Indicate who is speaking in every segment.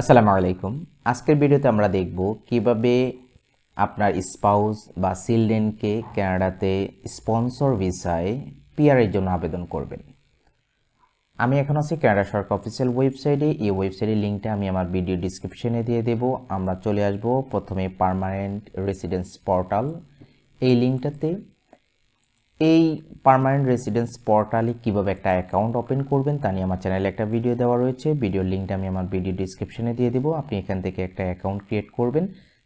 Speaker 1: আসসালামু আলাইকুম। আজকের ভিডিওতে আমরা দেখব কীভাবে আপনার স্পাউস বা চিলড্রেনকে কানাডাতে স্পন্সর ভিসায় পিআরের জন্য আবেদন করবেন। আমি এখন আছি কানাডা সরকার অফিসিয়াল ওয়েবসাইটে এই ওয়েবসাইটের লিঙ্কটা আমি আমার ভিডিও ডিসক্রিপশনে দিয়ে দেব। আমরা চলে আসব প্রথমে পার্মানেন্ট রেসিডেন্স পোর্টাল এই লিঙ্কটাতে এই পার্মানেন্ট রেসিডেন্স পোর্টালে কীভাবে একটা অ্যাকাউন্ট ওপেন করবেন, তা নিয়ে আমার চ্যানেলে একটা ভিডিও দেওয়া রয়েছে। ভিডিওর লিঙ্কটা আমি আমার ভিডিও ডিসক্রিপশনে দিয়ে দেবো। আপনি এখান থেকে একটা অ্যাকাউন্ট ক্রিয়েট করবেন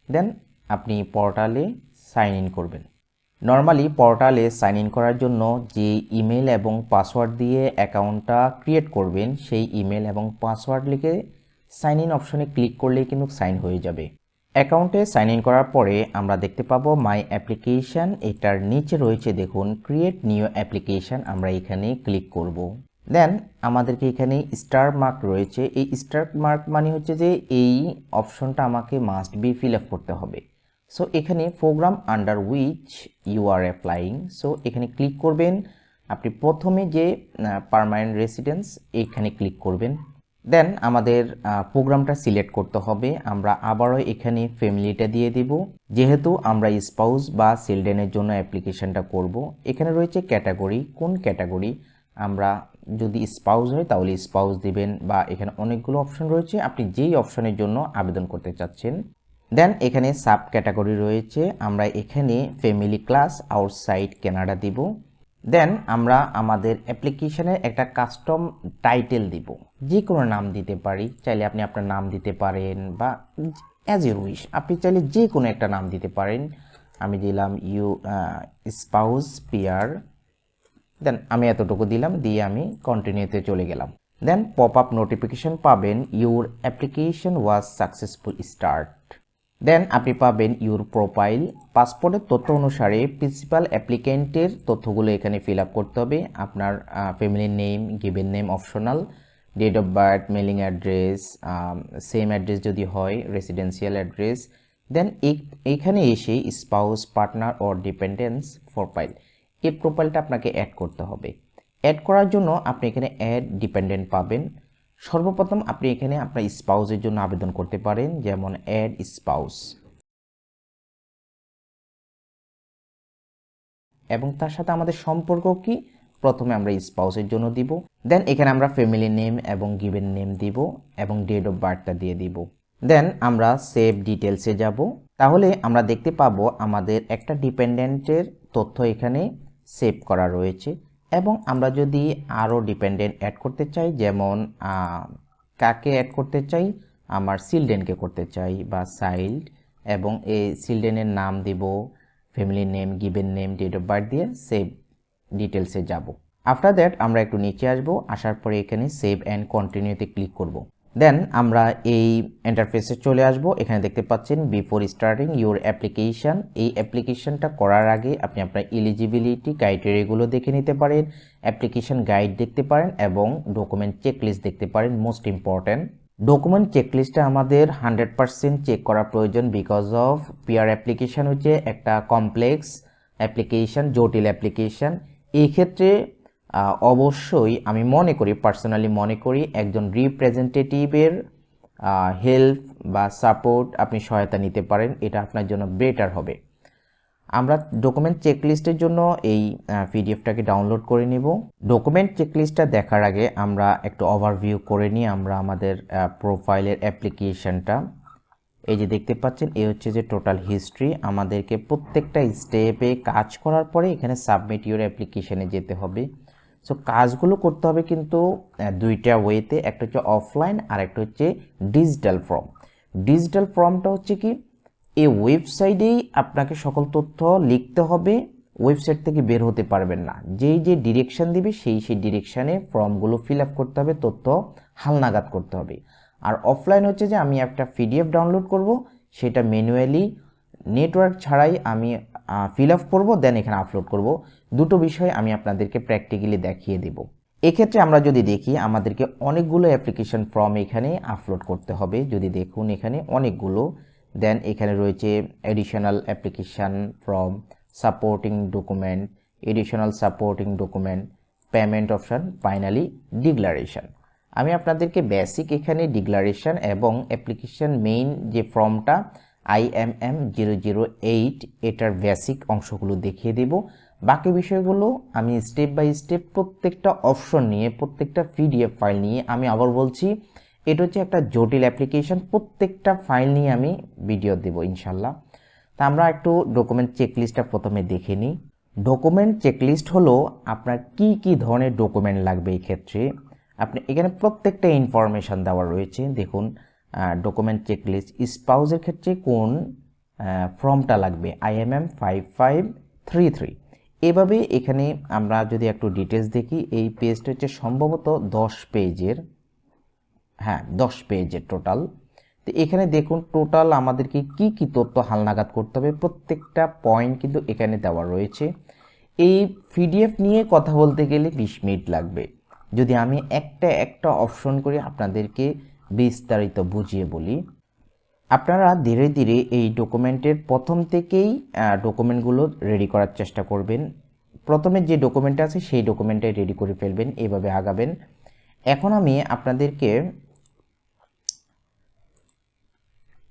Speaker 1: দেন আপনি পোর্টালে সাইন ইন করবেন। নর্মালি পোর্টালে সাইন ইন করার জন্য যে ইমেল এবং পাসওয়ার্ড দিয়ে অ্যাকাউন্টটা ক্রিয়েট করবেন, সেই ইমেল এবং পাসওয়ার্ড লিখে সাইন ইন অপশনে ক্লিক করলেই কিন্তু সাইন হয়ে যাবে। অ্যাকাউন্টে সাইন ইন করার পরে আমরা দেখতে পাবো মাই অ্যাপ্লিকেশান, এটার নিচে রয়েছে দেখুন, ক্রিয়েট নিউ অ্যাপ্লিকেশান, আমরা এখানে ক্লিক করব। দেন, আমাদেরকে এখানে স্টার মার্ক রয়েছে, এই স্টার মার্ক মানে হচ্ছে যে এই অপশনটা আমাকে মাস্ট বি ফিল আপ করতে হবে। সো এখানে program under which you are applying so এখানে ক্লিক করবেন, আপনি প্রথমে যে পারমানেন্ট রেসিডেন্স এখানে ক্লিক করবেন। দেন আমাদের প্রোগ্রামটা সিলেক্ট করতে হবে। আমরা আবারও এখানে ফ্যামিলিটা দিয়ে দেব। যেহেতু আমরা স্পাউস বা চিলড্রেনের জন্য অ্যাপ্লিকেশনটা করব, এখানে রয়েছে ক্যাটাগরি কোন ক্যাটাগরি আমরা যদি স্পাউস হয়, তাহলে স্পাউস দিবেন বা এখানে অনেকগুলো অপশন রয়েছে। আপনি যেই অপশনের জন্য আবেদন করতে চাচ্ছেন। দেন এখানে সাব ক্যাটাগরি রয়েছে। আমরা এখানে ফ্যামিলি ক্লাস আউটসাইড কানাডা দিব। দেন আমরা আমাদের অ্যাপ্লিকেশনের একটা কাস্টম টাইটেল দিব। যে কোনো নাম দিতে পারি। চাইলে আপনি আপনার নাম দিতে পারেন বা অ্যাজ ইউ উইশ আপনি চাইলে যে কোনো একটা নাম দিতে পারেন। আমি দিলাম ইউ স্পাউস পিয়ার দেন আমি এতটুকু দিলাম, দিয়ে আমি কন্টিনিউতে চলে গেলাম। দেন পপ আপ নোটিফিকেশন পাবেন your application was successful start then আপনি পাবেন ইউর প্রোফাইল পাসপোর্টের তথ্য অনুসারে প্রিন্সিপাল অ্যাপ্লিকেন্টের তথ্যগুলো এখানে ফিল আপ করতে হবে। আপনার ফ্যামিলির name given name optional date of birth mailing address same address যদি হয় রেসিডেন্সিয়াল অ্যাড্রেস দেন এইখানে এসে spouse partner or dependents profile এই প্রোফাইলটা আপনাকে অ্যাড করতে হবে। অ্যাড করার জন্য আপনি এখানে অ্যাড ডিপেন্ডেন্ট পাবেন। সর্বপ্রথম আপনি এখানে আপনার স্পাউসের জন্য আবেদন করতে পারেন, যেমন অ্যাড স্পাউস এবং তার সাথে আমাদের সম্পর্ক কি? প্রথমে আমরা স্পাউসের জন্য দিব। দেন এখানে আমরা ফ্যামিলি নেম এবং গিভেন নেম দিব এবং ডেট অফ বার্থটা দিয়ে দিব। দেন আমরা সেভ ডিটেলসে যাব। তাহলে আমরা দেখতে পাবো আমাদের একটা ডিপেন্ডেন্টের তথ্য এখানে সেভ করা রয়েছে এবং আমরা যদি আরও ডিপেন্ডেন্ট অ্যাড করতে চাই, যেমন কাকে অ্যাড করতে চাই? আমার চিলড্রেনকে করতে চাই বা চাইল্ড এবং এই চিলড্রেনের নাম দিব family name given name date of birth দিয়ে সেভ ডিটেলসে যাব। আফটার দ্যাট আমরা একটু নিচে আসব, আসার পরে এখানে সেভ অ্যান্ড কন্টিনিউতে ক্লিক করব। দেন আমরা এই ইন্টারফেসে চলে আসব। এখানে দেখতে পাচ্ছেন বিফোর স্টার্টিং ইউর অ্যাপ্লিকেশান এই অ্যাপ্লিকেশনটা করার আগে আপনি আপনার এলিজিবিলিটি ক্রাইটেরিয়াগুলো দেখে নিতে পারেন অ্যাপ্লিকেশন গাইড দেখতে পারেন এবং ডকুমেন্ট চেকলিস্ট দেখতে পারেন মোস্ট ইম্পর্ট্যান্ট ডকুমেন্ট চেকলিস্টটা আমাদের হান্ড্রেড পারসেন্ট চেক করা প্রয়োজন বিকজ অফ পিআর অ্যাপ্লিকেশান হচ্ছে একটা কমপ্লেক্স অ্যাপ্লিকেশান জটিল অ্যাপ্লিকেশান এই ক্ষেত্রে অবশ্যই আমি মনে করি পার্সোনালি মনে করি, একজন রিপ্রেজেন্টেটিভের হেল্প বা সাপোর্ট আপনি সহায়তা নিতে পারেন, এটা আপনার জন্য বেটার হবে। আমরা ডকুমেন্ট চেকলিস্টের জন্য এই পিডিএফটাকে ডাউনলোড করে নিব। ডকুমেন্ট চেকলিস্টটা দেখার আগে আমরা একটু ওভারভিউ করে নিই, আমরা আমাদের প্রোফাইলের অ্যাপ্লিকেশনটা এই যে দেখতে পাচ্ছেন, এই হচ্ছে যে টোটাল হিস্ট্রি আমাদেরকে প্রত্যেকটা স্টেপে কাজ করার পরে এখানে সাবমিট ইউর অ্যাপ্লিকেশনে যেতে হবে। সো কাজগুলো করতে হবে কিন্তু দুইটা ওয়েতে একটা হচ্ছে অফলাইন আর একটা হচ্ছে ডিজিটাল ফর্ম ডিজিটাল ফর্মটা হচ্ছে কি? এই ওয়েবসাইটেই আপনাকে সকল তথ্য লিখতে হবে। ওয়েবসাইট থেকে বের হতে পারবেন না। যেই যে ডিরেকশান দিবে, সেই সেই ডিরেকশানে ফর্মগুলো ফিল আপ করতে হবে, তথ্য হালনাগাদ করতে হবে। আর অফলাইন হচ্ছে যে আমি একটা পিডিএফ ডাউনলোড করব, সেটা ম্যানুয়ালি নেটওয়ার্ক ছাড়াই আমি ফিল আপ করব দেন এখানে আপলোড করব। দুটো বিষয় আমি আপনাদেরকে প্র্যাকটিক্যালি দেখিয়ে দেব। এক্ষেত্রে আমরা যদি দেখি, আমাদেরকে অনেকগুলো অ্যাপ্লিকেশন ফর্ম এখানে আপলোড করতে হবে। যদি দেখুন এখানে অনেকগুলো দেন এখানে রয়েছে additional application form supporting document additional supporting document payment option finally declaration আমি আপনাদেরকে বেসিক এখানে ডিক্লারেশন এবং অ্যাপ্লিকেশন মেইন যে ফর্মটা আইএমএম জিরো জিরো এইট এটার বেসিক অংশগুলো দেখিয়ে দেব। বাকি বিষয়গুলো আমি স্টেপ বাই স্টেপ প্রত্যেকটা অপশন নিয়ে, প্রত্যেকটা পিডিএফ ফাইল নিয়ে আমি আবার বলছি, এটা হচ্ছে একটা জটিল অ্যাপ্লিকেশন প্রত্যেকটা ফাইল নিয়ে আমি ভিডিও দেব ইনশাল্লাহ তা আমরা একটু ডকুমেন্ট চেকলিস্টটা প্রথমে দেখে নিই। ডকুমেন্ট চেকলিস্ট হলো আপনার কি কি ধরনের ডকুমেন্ট লাগবে এই ক্ষেত্রে আপনি এখানে প্রত্যেকটা ইনফরমেশান দেওয়া রয়েছে। দেখুন ডকুমেন্ট চেকলিস্ট স্পাউজের ক্ষেত্রে কোন ফর্মটা লাগবে? IMM five five three three এভাবে এখানে আমরা যদি একটু ডিটেলস দেখি, এই পেজটা হচ্ছে সম্ভবত দশ পেজের হ্যাঁ দশ পেজের টোটাল তো এখানে দেখুন টোটাল আমাদেরকে কি কি তথ্য হালনাগাদ করতে হবে, প্রত্যেকটা পয়েন্ট কিন্তু এখানে দেওয়া রয়েছে। এই পিডিএফ নিয়ে কথা বলতে গেলে বিশ মিনিট লাগবে। যদি আমি একটা একটা অপশন করে আপনাদেরকে বিস্তারিত বুঝিয়ে বলি, আপনারা ধীরে ধীরে এই ডকুমেন্টের প্রথম থেকেই ডকুমেন্টগুলো রেডি করার চেষ্টা করবেন। প্রথমে যে ডকুমেন্ট আছে সেই ডকুমেন্টটাই রেডি করে ফেলবেন, এভাবে আগাবেন। এখন আমি আপনাদেরকে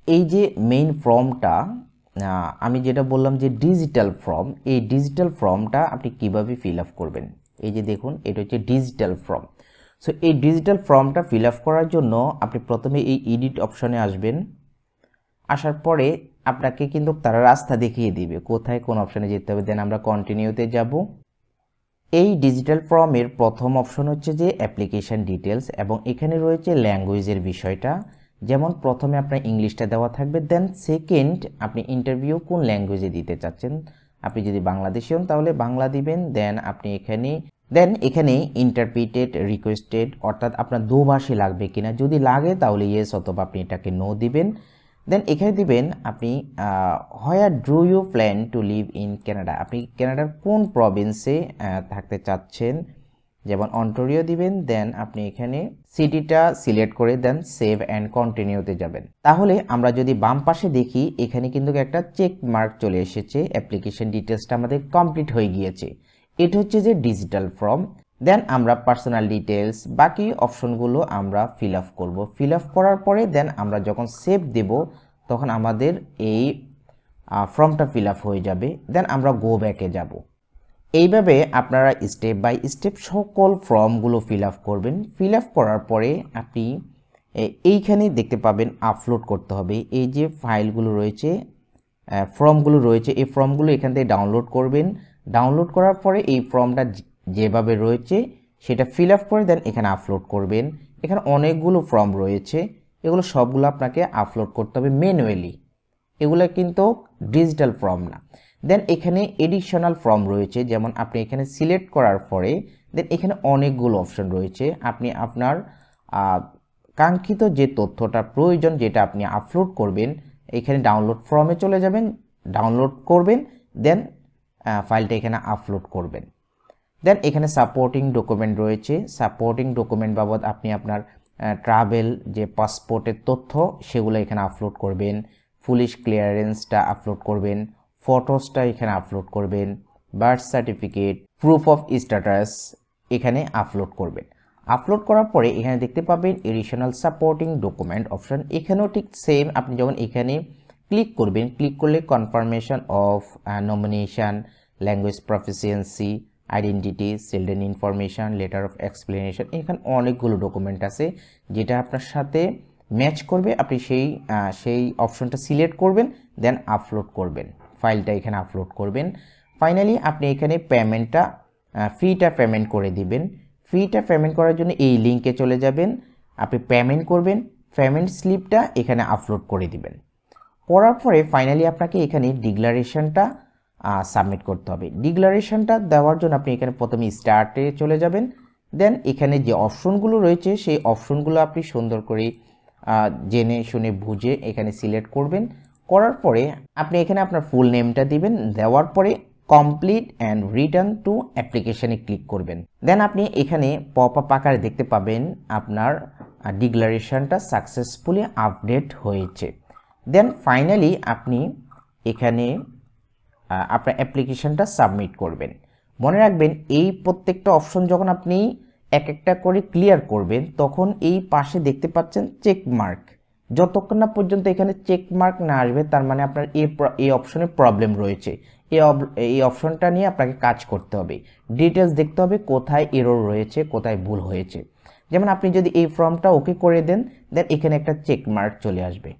Speaker 1: এই যে মেইন ফর্মটা আমি যেটা বললাম যে ডিজিটাল ফর্ম এই ডিজিটাল ফর্মটা আপনি কীভাবে ফিল আপ করবেন? এই যে দেখুন, এটা হচ্ছে ডিজিটাল ফর্ম সো এই ডিজিটাল ফর্মটা ফিল আপ করার জন্য আপনি প্রথমে এই এডিট অপশনে আসবেন। আসার পরে আপনাকে কিন্তু তারা রাস্তা দেখিয়ে দিবে, কোথায় কোন অপশনে যেতে হবে। দেন আমরা কন্টিনিউতে যাব। এই ডিজিটাল ফর্মের প্রথম অপশন হচ্ছে যে অ্যাপ্লিকেশন ডিটেলস এবং এখানে রয়েছে ল্যাঙ্গুয়েজের বিষয়টা। যেমন প্রথমে আপনার ইংলিশটা দেওয়া থাকবে দেন সেকেন্ড আপনি ইন্টারভিউ কোন ল্যাঙ্গুয়েজে দিতে চাচ্ছেন। আপনি যদি বাংলাদেশি হন, তাহলে বাংলা দিবেন, দেন আপনি এখানে, দেন এখানে ইন্টারপ্রিটেড রিকোয়েস্টেড অর্থাৎ আপনার দুভাষী লাগবে কিনা। যদি লাগে, তাহলে ইয়েস অথবা আপনি এটাকে নো দিবেন। দেন এখানে দিবেন আপনি where do you plan to live in Canada আপনি ক্যানাডার কোন প্রভিন্সে থাকতে চাচ্ছেন? যেমন অন্টোরিও দিবেন, দেন আপনি এখানে সিটিটা সিলেক্ট করে দেন, সেভ অ্যান্ড কন্টিনিউতে যাবেন। তাহলে আমরা যদি বাম পাশে দেখি, এখানে কিন্তু একটা চেক মার্ক চলে এসেছে, অ্যাপ্লিকেশন ডিটেলসটা আমাদের কমপ্লিট হয়ে গিয়েছে। এটা হচ্ছে যে ডিজিটাল ফর্ম। দেন আমরা পার্সোনাল ডিটেলস বাকি অপশনগুলো আমরা ফিল আপ করব। ফিল আপ করার পরে দেন আমরা যখন সেভ দেব, তখন আমাদের এই ফর্মটা ফিল আপ হয়ে যাবে। দেন আমরা গো ব্যাকে যাব। এইভাবে আপনারা স্টেপ বাই স্টেপ সকল ফর্মগুলো ফিল আপ করবেন। ফিল আপ করার পরে আপনি এইখানে দেখতে পাবেন আপলোড করতে হবে। এই যে ফাইলগুলো রয়েছে ফর্মগুলো রয়েছে, এই ফর্মগুলো এখান থেকে ডাউনলোড করবেন। ডাউনলোড করার পরে এই ফর্মটা যেভাবে রয়েছে সেটা ফিল আপ করে দেন এখানে আপলোড করবেন। এখানে অনেকগুলো ফর্ম রয়েছে, এগুলো সবগুলো আপনাকে আপলোড করতে হবে ম্যানুয়ালি এগুলো কিন্তু ডিজিটাল ফর্ম না। দেন এখানে এডিশনাল ফর্ম রয়েছে, যেমন আপনি এখানে সিলেক্ট করার পরে দেন এখানে অনেকগুলো অপশন রয়েছে। আপনি আপনার কাঙ্ক্ষিত যে তথ্যটা প্রয়োজন যেটা আপনি আপলোড করবেন, এখানে ডাউনলোড ফর্মে চলে যাবেন ডাউনলোড করবেন দেন ফাইলটা এখানে আপলোড করবেন। দেন এখানে সাপোর্টিং ডকুমেন্ট রয়েছে। সাপোর্টিং ডকুমেন্ট বাবদ আপনি আপনার ট্রাভেল যে পাসপোর্টের তথ্য, সেগুলো এখানে আপলোড করবেন। পুলিশ ক্লিয়ারেন্সটা আপলোড করবেন। ফটোসটা এখানে আপলোড করবেন birth certificate proof of status এখানে আপলোড করবেন। আপলোড করার পরে এখানে দেখতে পাবেন এডিশনাল সাপোর্টিং ডকুমেন্ট অপশন এখানেও ঠিক সেম আপনি যখন এখানে ক্লিক করবেন ক্লিক করলে confirmation of nomination language proficiency identity children information letter of explanation এখানে অনেকগুলো ডকুমেন্ট আছে যেটা আপনার সাথে ম্যাচ করবে। আপনি সেই সেই অপশনটা সিলেক্ট করবেন দেন আপলোড করবেন। ফাইলটা এখানে আপলোড করবেন। ফাইনালি আপনি এখানে পেমেন্টটা ফিটা পেমেন্ট করে দিবেন। ফিটা পেমেন্ট করার জন্য এই লিঙ্কে চলে যাবেন। আপনি পেমেন্ট করবেন পেমেন্ট স্লিপটা এখানে আপলোড করে দিবেন। করার পরে ফাইনালি আপনাকে এখানে ডিক্লারেশনটা সাবমিট করতে হবে। ডিক্লারেশনটা দেওয়ার জন্য আপনি এখানে প্রথমে স্টার্টে চলে যাবেন। দেন এখানে যে অপশনগুলো রয়েছে, সেই অপশনগুলো আপনি সুন্দর করে জেনে শুনে বুঝে এখানে সিলেক্ট করবেন। করার পরে আপনি এখানে আপনার ফুল নেমটা দিবেন, দেওয়ার পরে কমপ্লিট অ্যান্ড রিটার্ন টু অ্যাপ্লিকেশানে ক্লিক করবেন। দেন আপনি এখানে পপ আপ আকারে দেখতে পাবেন আপনার ডিক্লারেশনটা সাকসেসফুলি আপডেট হয়েছে। দেন ফাইনালি আপনি এখানে আপনার অ্যাপ্লিকেশনটা সাবমিট করবেন। মনে রাখবেন এই প্রত্যেকটা অপশন যখন আপনি এক একটা করে ক্লিয়ার করবেন, তখন এই পাশে দেখতে পাচ্ছেন চেক মার্ক যতক্ষণ না পর্যন্ত এখানে চেক মার্ক না আসবে, তার মানে আপনার এই এই অপশনে প্রবলেম রয়েছে। এই অপশনটা নিয়ে আপনাকে কাজ করতে হবে। ডিটেলস দেখতে হবে কোথায় এরর রয়েছে, কোথায় ভুল হয়েছে। যেমন আপনি যদি এই ফর্মটা ওকে করে দেন দেন এখানে একটা চেক মার্ক চলে আসবে।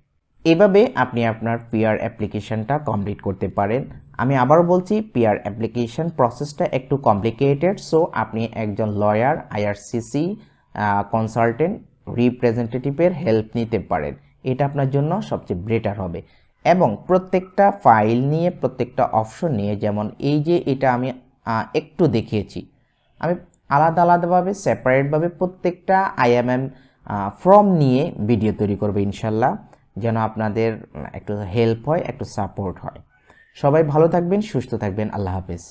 Speaker 1: এভাবে আপনি আপনার পিআর অ্যাপ্লিকেশনটা কমপ্লিট করতে পারেন। আমি আবার বলছি পিআর অ্যাপ্লিকেশন প্রসেসটা একটু কমপ্লিকেটেড সো আপনি একজন লয়ার আইআরসিসি কনসালটেন্ট রিপ্রেজেন্টেটিভের হেল্প নিতে পারেন। এটা আপনার জন্য সবচেয়ে বেটার হবে। এবং প্রত্যেকটা ফাইল নিয়ে, প্রত্যেকটা অপশন নিয়ে, যেমন এই যে এটা আমি একটু দেখিয়েছি। আমি আলাদা আলাদাভাবে সেপারেটভাবে প্রত্যেকটা আইএমএম ফর্ম নিয়ে ভিডিও তৈরি করব ইনশাল্লাহ, যেন আপনাদের, একটু হেল্প হয়, একটু সাপোর্ট হয়। সবাই ভালো থাকবেন, সুস্থ থাকবেন, আল্লাহ হাফেজ।